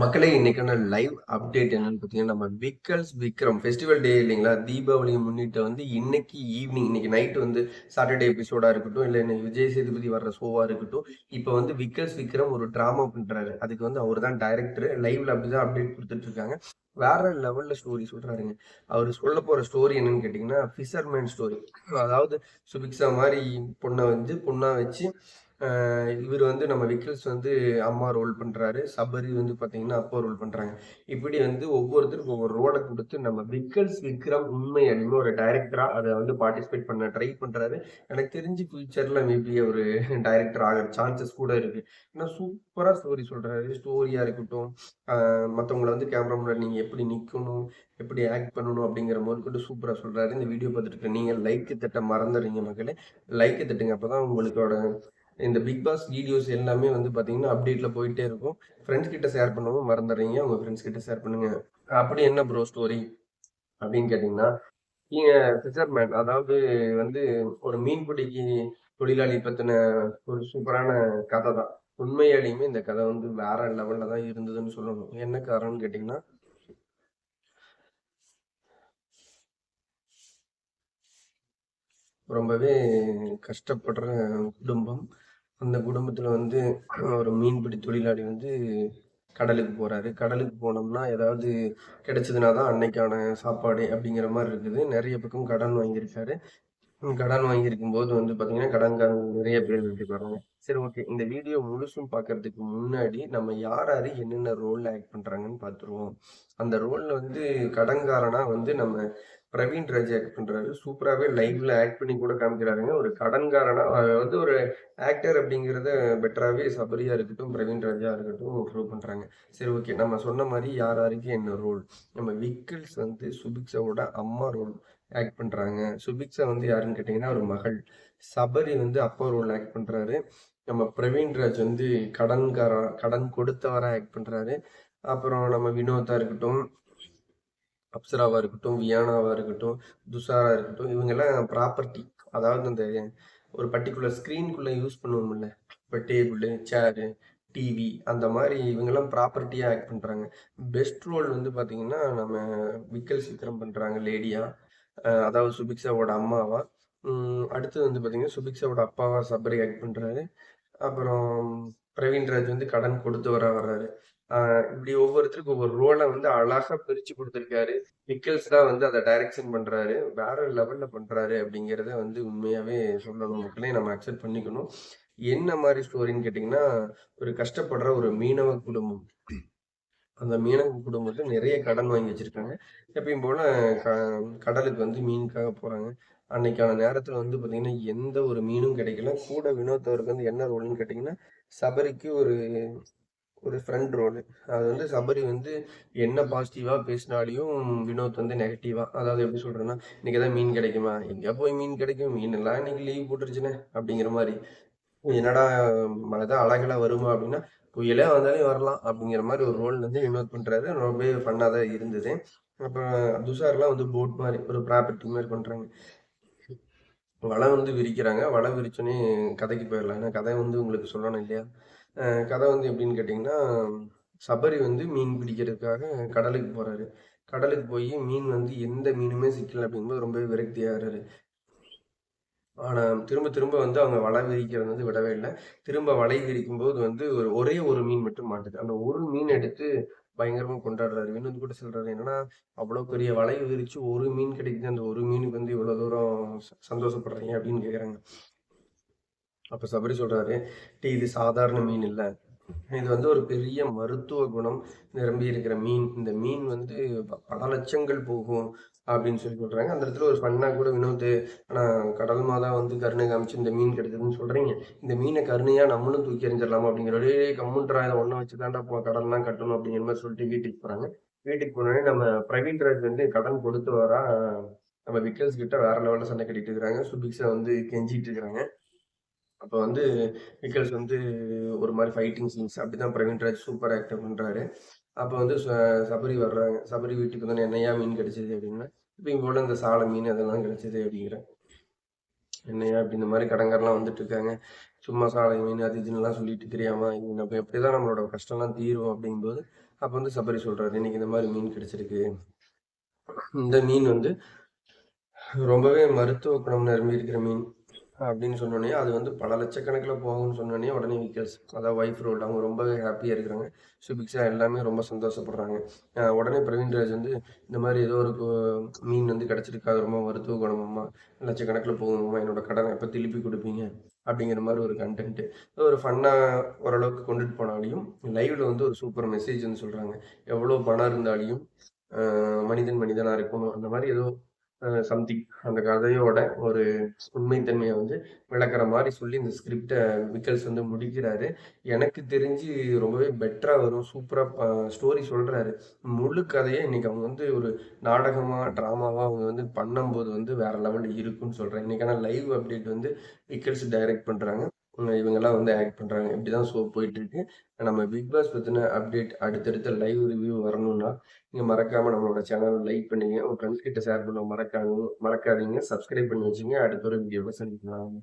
மக்களே இன்னைக்கான live update என்னன்னு பார்த்தீங்கன்னா நம்ம விக்கல்ஸ் விக்ரம் ஃபெஸ்டிவல் டே இல்லைங்களா? தீபாவளியை முன்னிட்டு வந்து இன்னைக்கு ஈவினிங் இன்னைக்கு நைட் வந்து சாட்டர்டே எபிசோடா இருக்கட்டும் இல்லை இன்னைக்கு விஜய் சேதுபதி வர்ற ஷோவா இருக்கட்டும் இப்போ வந்து விக்கல்ஸ் விக்ரம் ஒரு ட்ராமா பண்றாரு. அதுக்கு வந்து அவர் தான் டைரக்டர் லைவ்ல அப்படிதான் அப்டேட் கொடுத்துட்டு இருக்காங்க. வேற லெவல்ல ஸ்டோரி சொல்றாருங்க. அவர் சொல்ல போற ஸ்டோரி என்னன்னு கேட்டீங்கன்னா ஃபிஷர்மேன் ஸ்டோரி அதாவது சுபிக்ஸா மாதிரி பொண்ணை வந்து பொண்ணா வச்சு இவர் வந்து நம்ம விக்கில்ஸ் வந்து அம்மா ரோல் பண்ணுறாரு சபரி வந்து பார்த்தீங்கன்னா அப்பா ரோல் பண்ணுறாங்க இப்படி வந்து ஒவ்வொருத்தருக்கும் ஒவ்வொரு ரோலை கொடுத்து நம்ம விக்கல்ஸ் விக்ரம் உண்மை அப்படின்னு ஒரு டைரக்டராக அதை வந்து பார்ட்டிசிபேட் பண்ண ட்ரை பண்ணுறாரு எனக்கு தெரிஞ்சு ஃபியூச்சரில் மேபி ஒரு டைரக்டர் ஆகிற சான்சஸ் கூட இருக்குது ஏன்னா சூப்பராக ஸ்டோரி சொல்கிறாரு ஸ்டோரியாக இருக்கட்டும். மற்றவங்கள வந்து கேமரா முன்னாடி நீங்கள் எப்படி நிற்கணும் எப்படி ஆக்ட் பண்ணணும் அப்படிங்கிற போது கூட சூப்பராக சொல்கிறாரு இந்த வீடியோ பார்த்துட்டு நீங்கள் லைக்கு தட்ட மறந்துடுறீங்க மக்களே. லைக்கு தட்டுங்க. அப்போ தான் உங்களுக்கோட இந்த பிக் பாஸ் வீடியோஸ் எல்லாமே வந்து பார்த்தீங்கன்னா அப்டேட்ல போயிட்டே இருக்கும். ஃப்ரெண்ட்ஸ் கிட்ட ஷேர் பண்ணவும் மறந்துடுறீங்க. உங்க ஃப்ரெண்ட்ஸ் கிட்ட ஷேர் பண்ணுங்க. அப்படி என்ன ப்ரோ ஸ்டோரி அப்படின்னு கேட்டிங்கன்னா நீங்க ஃபிஷர்மேன் அதாவது வந்து ஒரு மீன்பிடிக்கு தொழிலாளி பத்தின ஒரு சூப்பரான கதை தான். உண்மையாலையுமே இந்த கதை வந்து வேற லெவல்ல தான் இருந்ததுன்னு சொல்லணும். என்ன காரணம்னு கேட்டீங்கன்னா ரொம்பவே கஷ்டப்படுற குடும்பம். அந்த குடும்பத்துல வந்து ஒரு மீன்பிடி தொழிலாளி வந்து கடலுக்கு போறாரு. கடலுக்கு போனோம்னா ஏதாவது கிடைச்சதுனா தான் அன்னைக்கான சாப்பாடு அப்படிங்கிற மாதிரி இருக்குது. நிறைய பக்கம் கடன் வாங்கியிருக்காரு. கடன் வாங்கியிருக்கும் போது வந்து பார்த்தீங்கன்னா கடன்காரங்க நிறைய பேர் வீட்டுக்கு வராங்க சரி ஓகே இந்த வீடியோ முழுசும் பார்க்கறதுக்கு முன்னாடி நம்ம யார் யாரு என்னென்ன ரோலில் ஆக்ட் பண்ணுறாங்கன்னு பார்த்துருவோம் அந்த ரோலில் வந்து கடன்காரனாக வந்து நம்ம பிரவீன் ராஜ் ஆக்ட் பண்ணுறாரு சூப்பராகவே லைவ்ல ஆக்ட் பண்ணி கூட காமிக்கிறாருங்க. ஒரு கடன்காரனா அதாவது ஒரு ஆக்டர் அப்படிங்கிறத பெட்டராகவே சபரியா இருக்கட்டும் பிரவீன் ராஜா இருக்கட்டும் ப்ரூவ் பண்ணுறாங்க சரி ஓகே நம்ம சொன்ன மாதிரி யார் யாருக்கு என்ன ரோல் நம்ம விக்கிள்ஸ் வந்து சுபிக்ஷாவோட அம்மா ரோல் ஆக்ட் பண்ணுறாங்க சுபிக்ஷா வந்து யாருன்னு கேட்டிங்கன்னா ஒரு மகள். சபரி வந்து அப்பா ரோல் ஆக்ட் பண்ணுறாரு நம்ம பிரவீன் ராஜ் வந்து கடன்காரன் கடன் கொடுத்தவராக ஆக்ட் பண்ணுறாரு அப்புறம் நம்ம வினோதா இருக்கட்டும் அப்சராவாக இருக்கட்டும் வியானாவாக இருக்கட்டும் துஷாராக இருக்கட்டும் இவங்கெல்லாம் ப்ராப்பர்ட்டி அதாவது அந்த ஒரு பர்டிகுலர் ஸ்க்ரீனுக்குள்ளே யூஸ் பண்ணுவோம்ல. இப்போ டேபிள் சேரு டிவி அந்த மாதிரி இவங்கெல்லாம் ப்ராப்பர்ட்டியாக ஆக்ட் பண்ணுறாங்க பெஸ்ட் ரோல் வந்து பார்த்தீங்கன்னா நம்ம விக்கல் சித்திரம் பண்ணுறாங்க லேடியாக அதாவது சுபிக்ஸாவோட அம்மாவா? அடுத்து அடுத்தது வந்து பார்த்தீங்கன்னா சுபிக்ஸாவோட அப்பாவா சபரி ஆக்ட் பண்ணுறாரு அப்புறம் பிரவீன்ராஜ் வந்து கடன் கொடுத்து வர வர்றாரு. இப்படி ஒவ்வொருத்தருக்கும் ஒவ்வொரு ரோலை வந்து அழகா பிரிச்சு கொடுத்துருக்காரு. நிக்கல்ஸ் தான் வந்து அதை டைரக்ஷன் பண்றாரு. வேற லெவல்ல பண்றாரு அப்படிங்கிறத வந்து உண்மையாவே சொல்லணும் மக்களே. நம்ம அக்செப்ட் பண்ணிக்கணும். என்ன மாதிரி ஸ்டோரின்னு கேட்டிங்கன்னா ஒரு கஷ்டப்படுற ஒரு மீனவ குடும்பம். அந்த மீனவ குடும்பத்தில் நிறைய கடன் வாங்கி வச்சிருக்காங்க. எப்பயும் போல க கடலுக்கு வந்து மீனுக்காக போறாங்க. அன்னைக்கான நேரத்துல வந்து பாத்தீங்கன்னா எந்த ஒரு மீனும் கிடைக்கல. கூட வினோத் அவருக்கு வந்து என்ன ரோல்னு கேட்டீங்கன்னா சபரிக்கு ஒரு ஒரு ஃப்ரெண்ட் ரோல். அது வந்து சபரி வந்து என்ன பாசிட்டிவாக பேசினாலையும் வினோத் வந்து நெகட்டிவாக அதாவது எப்படி சொல்கிறேன்னா இன்னைக்கு தான் மீன் கிடைக்குமா? எங்கே போய் மீன் கிடைக்கும். மீன் எல்லாம் இன்னைக்கு லீவ் போட்டுருச்சுனே அப்படிங்கிற மாதிரி. என்னடா மழை தான் அழகெல்லாம் வருமா அப்படின்னா குயிலே வந்தாலே வரலாம் அப்படிங்கிற மாதிரி ஒரு ரோல் வந்து வினோத் பண்றாரு. ரொம்பவே ஃபன்னாக தான் இருந்தது. அப்புறம் துஷார்லாம் வந்து போட் மாதிரி ஒரு ப்ராப்பர்ட்டி மாதிரி பண்றாங்க. வலை வந்து விரிக்கிறாங்க. வலை விரிச்சோன்னே கதைக்கு போயிடலாம். ஏன்னா கதை வந்து உங்களுக்கு சொல்லணும் இல்லையா? கதை வந்து எப்படின்னு கேட்டிங்கன்னா சபரி வந்து மீன் பிடிக்கிறதுக்காக கடலுக்கு போறாரு. கடலுக்கு போய் மீன் வந்து எந்த மீனுமே சிக்கல அப்படிங்கும்போது ரொம்பவே விரக்தி ஆனால் திரும்ப திரும்ப வந்து அவங்க வலை விரிக்கிறது வந்து விடவே இல்லை. திரும்ப வலை விரிக்கும் போது வந்து ஒரு ஒரே ஒரு மீன் மட்டும் மாட்டுது. அந்த ஒரு மீன் எடுத்து பயங்கரமாக கொண்டாடுறாரு. வினோத் கூட சொல்றாரு என்னன்னா அவ்வளோ பெரிய வலை விரிச்சு ஒரு மீன் கிடைக்குது. அந்த ஒரு மீனுக்கு வந்து இவ்வளோ தூரம் சந்தோஷப்படுறீங்க? அப்படின்னு கேட்குறாங்க அப்போ சபரி சொல்றாரு டீ இது சாதாரண மீன் இல்லை. இது வந்து ஒரு பெரிய மருத்துவ குணம் நிரம்பி இருக்கிற மீன். இந்த மீன் வந்து ப- பல லட்சங்கள் போகும் அப்படின்னு சொல்லி சொல்றாங்க. அந்த இடத்துல ஒரு ஃபன்னா கூட வினோத் ஆனா கடல் மாதா வந்து கருணை காமிச்சு இந்த மீன் கிடைச்சதுன்னு சொல்றீங்க. இந்த மீனை கருணையா நம்மளும் தூக்கி எறிஞ்சிடலாமா அப்படிங்கிற ஒரே கம்முன்றா இதை ஒண்ணு வச்சுதான்டா போ கடல்லாம் கட்டணும் அப்படிங்கிற மாதிரி சொல்லிட்டு வீட்டுக்கு போறாங்க. வீட்டுக்கு போனோடனே நம்ம பிரவீன் ராஜ் வந்து கடன் கொடுத்து வரா நம்ம விக்கல்ஸ் கிட்ட வேற லெவல்ல சண்டை கட்டிட்டு இருக்கிறாங்க. சுபிக்ஸை வந்து கெஞ்சிட்டு இருக்கிறாங்க. அப்போ வந்து நிக்கல்ஸ் வந்து ஒரு மாதிரி ஃபைட்டிங் சீன்ஸ் அப்படிதான் பிரவீன் ராஜ் சூப்பர் ஆக்டர் பண்றாரு. அப்போ வந்து ச- சபரி வர்றாங்க. சபரி வீட்டுக்கு வந்து என்னையா மீன் கிடைச்சது அப்படின்னா இப்போ இங்கே இந்த சாலை மீன் அதெல்லாம் கிடைச்சது அப்படிங்கிற. என்னையா அப்படி இந்த மாதிரி கடங்காரெல்லாம் வந்துட்டு இருக்காங்க. சும்மா சாலை மீன் அது இதுன்னுலாம் சொல்லிட்டு தெரியாமா நம்ம எப்படிதான் நம்மளோட கஷ்டம்லாம் தீரும் அப்படிங்கும்போது அப்போ வந்து சபரி சொல்கிறாரு இன்னைக்கு இந்த மாதிரி மீன் கிடைச்சிருக்கு. இந்த மீன் வந்து ரொம்பவே மருத்துவ குணம் நிரம்பி இருக்கிற மீன். அப்படின்னு சொன்னோடனே அது வந்து பல லட்சக்கணக்கில் போகும்னு சொன்னோடனே உடனே விக்கல்ஸ் அதாவது ஒய்ஃப் ரோல் அவங்க ரொம்ப ஹாப்பியாக இருக்கிறாங்க. சுபிக்ஸாக எல்லாமே ரொம்ப சந்தோஷப்படுறாங்க. உடனே பிரவீன் ராஜ் வந்து இந்த மாதிரி ஏதோ ஒரு மீன் வந்து கிடச்சிருக்கா ரொம்ப மருத்துவ குணமம்மா. லட்சக்கணக்கில் போகும்மா என்னோட கடனை எப்போ திருப்பி கொடுப்பீங்க? அப்படிங்கிற மாதிரி ஒரு கண்டென்ட்டு ஒரு ஃபன்னாக ஓரளவுக்கு கொண்டுட்டு போனாலையும் லைவில் வந்து ஒரு சூப்பர் மெசேஜ்னு சொல்கிறாங்க எவ்வளோ பணம் இருந்தாலையும் மனிதன் மனிதனாக இருக்கணும். அந்த மாதிரி ஏதோ சம்திங் அந்த கதையோட ஒரு உண்மைத்தன்மையை வந்து விளக்குற மாதிரி சொல்லி இந்த ஸ்கிரிப்டை விக்கல்ஸ் வந்து முடிக்கிறாரு. எனக்கு தெரிஞ்சு ரொம்பவே பெட்டராக வரும் சூப்பராக ஸ்டோரி சொல்கிறாரு முழு கதையை இன்னைக்கு அவங்க வந்து ஒரு நாடகமாக ட்ராமாவாக அவங்க வந்து பண்ணும்போது வந்து வேற லெவலில் இருக்குன்னு சொல்கிறேன் இன்னைக்கான லைவ் அப்டேட் வந்து விக்கல்ஸ் டைரக்ட் பண்ணுறாங்க இவங்கெல்லாம் வந்து ஆக்ட் பண்ணுறாங்க இப்படி தான் ஷோ போயிட்டுருக்கு. நம்ம பிக் பாஸ் பற்றின அப்டேட் அடுத்தடுத்த லைவ் ரிவ்யூ வரணும்னா நீங்கள் மறக்காமல் நம்மளோட சேனலை லைக் பண்ணுங்க. உங்கள் ஃப்ரெண்ட்ஸ் கிட்ட ஷேர் பண்ண மறக்காங்க மறக்காதீங்க. சப்ஸ்கிரைப் பண்ணி வச்சுங்க. அடுத்த ஒரு வீடியோவில் சந்திக்கலாம்.